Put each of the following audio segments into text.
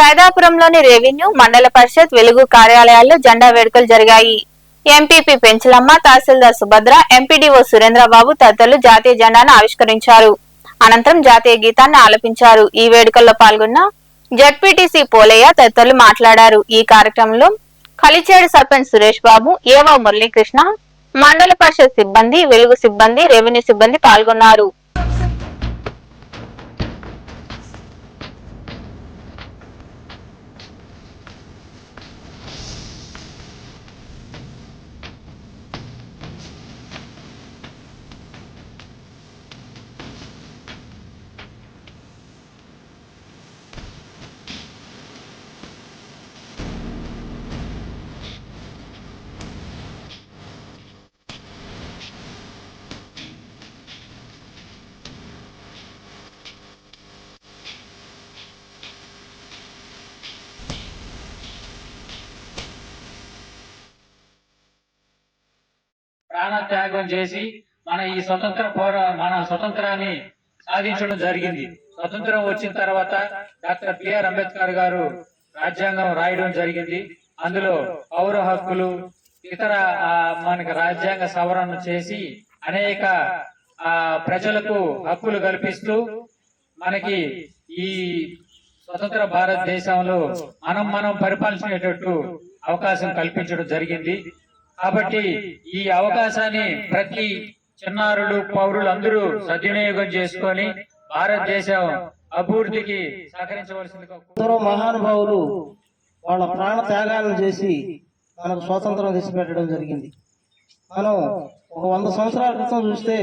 సైదాపురంలోని revenue మండల పరిషత్ వెలుగు కార్యాలయాల్లో జెండా వేడుకలు జరిగాయి. ఎంపీపీ పెంచలమ్మ తహసీల్దార్ సుభద్ర ఎంపీడీఓ సురేంద్రబాబు తదితరులు జాతీయ జెండాను ఆవిష్కరించారు. అనంతరం జాతీయ గీతాన్ని ఆలపించారు. ఈ వేడుకల్లో పాల్గొన్న జడ్పీటీసీ పోలయ్య తదితరులు మాట్లాడారు. ఈ కార్యక్రమంలో కలిచేడు సర్పంచ్ సురేష్ బాబు ఏవో మురళీకృష్ణ మండల పరిషత్ సిబ్బంది వెలుగు సిబ్బంది రెవెన్యూ సిబ్బంది పాల్గొన్నారు. ప్రాణత్యాగం చేసి మన ఈ స్వతంత్ర పోరా మన స్వతంత్రాన్ని సాధించడం జరిగింది. స్వతంత్రం వచ్చిన తర్వాత డాక్టర్ బిఆర్ అంబేద్కర్ గారు రాజ్యాంగం రాయడం జరిగింది. అందులో పౌర హక్కులు ఇతర మనకి రాజ్యాంగ సవరణ చేసి అనేక ఆ, ప్రజలకు హక్కులు కల్పిస్తూ మనకి ఈ స్వతంత్ర భారతదేశంలో మనం మనం పరిపాలించేటట్టు అవకాశం కల్పించడం జరిగింది. కాబట్టి ఈ అవకాశాన్ని ప్రతి చిన్నారులు పౌరులు అందరూ సద్వినియోగం చేసుకొని భారతదేశం అభివృద్ధికి సహకరించవలసిందిగా ఎందరో మహానుభావులు వాళ్ళ ప్రాణ త్యాగాలను చేసి మనకు స్వాతంత్రం తెచ్చిపెట్టడం జరిగింది. మనం ఒక వంద సంవత్సరాల క్రితం చూస్తే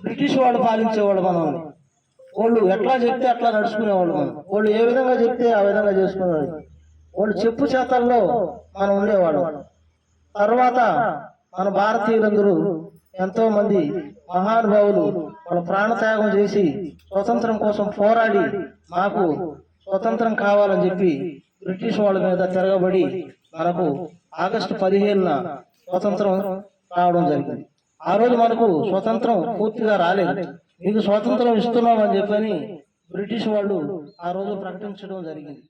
బ్రిటిష్ వాళ్ళు పాలించేవాళ్ళు మనం వాళ్ళు ఎట్లా చెప్తే అట్లా నడుచుకునేవాళ్ళు మనం. వాళ్ళు ఏ విధంగా చెప్తే ఆ విధంగా చేసుకునేవాళ్ళు. వాళ్ళు చెప్పు చేతల్లో మనం ఉండేవాళ్ళం. తర్వాత మన భారతీయులందరూ ఎంతో మంది మహానుభావులు వాళ్ళ ప్రాణత్యాగం చేసి స్వతంత్రం కోసం పోరాడి మాకు స్వతంత్రం కావాలని చెప్పి బ్రిటిష్ వాళ్ళ మీద తిరగబడి మనకు ఆగస్టు పదిహేనున స్వతంత్రం రావడం జరిగింది. ఆ రోజు మనకు స్వతంత్రం పూర్తిగా రాలేదు. మీకు స్వతంత్రం ఇస్తున్నామని చెప్పని బ్రిటిష్ వాళ్ళు ఆ రోజు ప్రకటించడం జరిగింది.